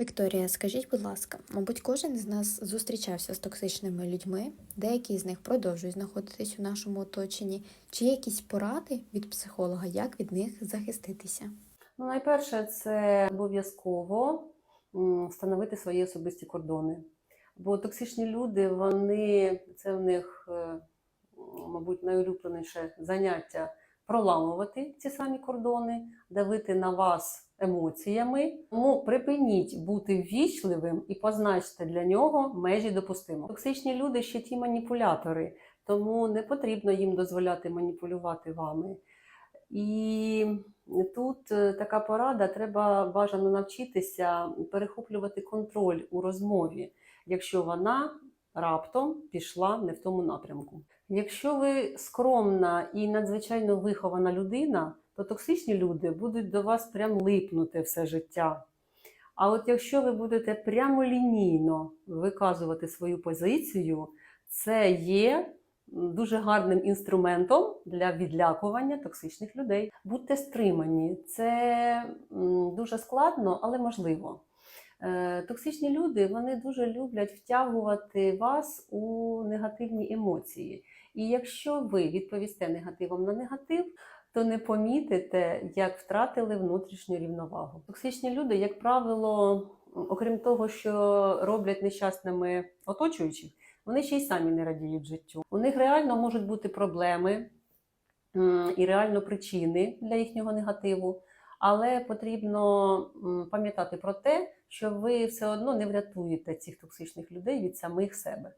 Вікторія, скажіть, будь ласка, мабуть, кожен з нас зустрічався з токсичними людьми, деякі з них продовжують знаходитись у нашому оточенні. Чи є якісь поради від психолога, як від них захиститися? Ну, найперше, це обов'язково встановити свої особисті кордони. Бо токсичні люди, вони це в них, е, мабуть, найулюбленіше заняття проламувати ці самі кордони, давити на вас емоціями. Тому припиніть бути ввічливим і позначте для нього межі допустимо. Токсичні люди ще ті маніпулятори, тому не потрібно їм дозволяти маніпулювати вами. І тут е, така порада: треба бажано навчитися перехоплювати контроль у розмові, якщо вона раптом пішла не в тому напрямку. Якщо ви скромна і надзвичайно вихована людина, то токсичні люди будуть до вас прям липнути все життя. А от якщо ви будете прямолінійно виказувати свою позицію, це є дуже гарним інструментом для відлякування токсичних людей. Будьте стримані, це дуже складно, але можливо. Е, Токсичні люди вони дуже люблять втягувати вас у негативні емоції. І якщо ви відповісте негативом на негатив, то не помітите, як втратили внутрішню рівновагу. Токсичні люди, як правило, окрім того, що роблять нещасними оточуючих, вони ще й самі не радіють життю. У них реально можуть бути проблеми і реально причини для їхнього негативу, але потрібно пам'ятати про те, що ви все одно не врятуєте цих токсичних людей від самих себе.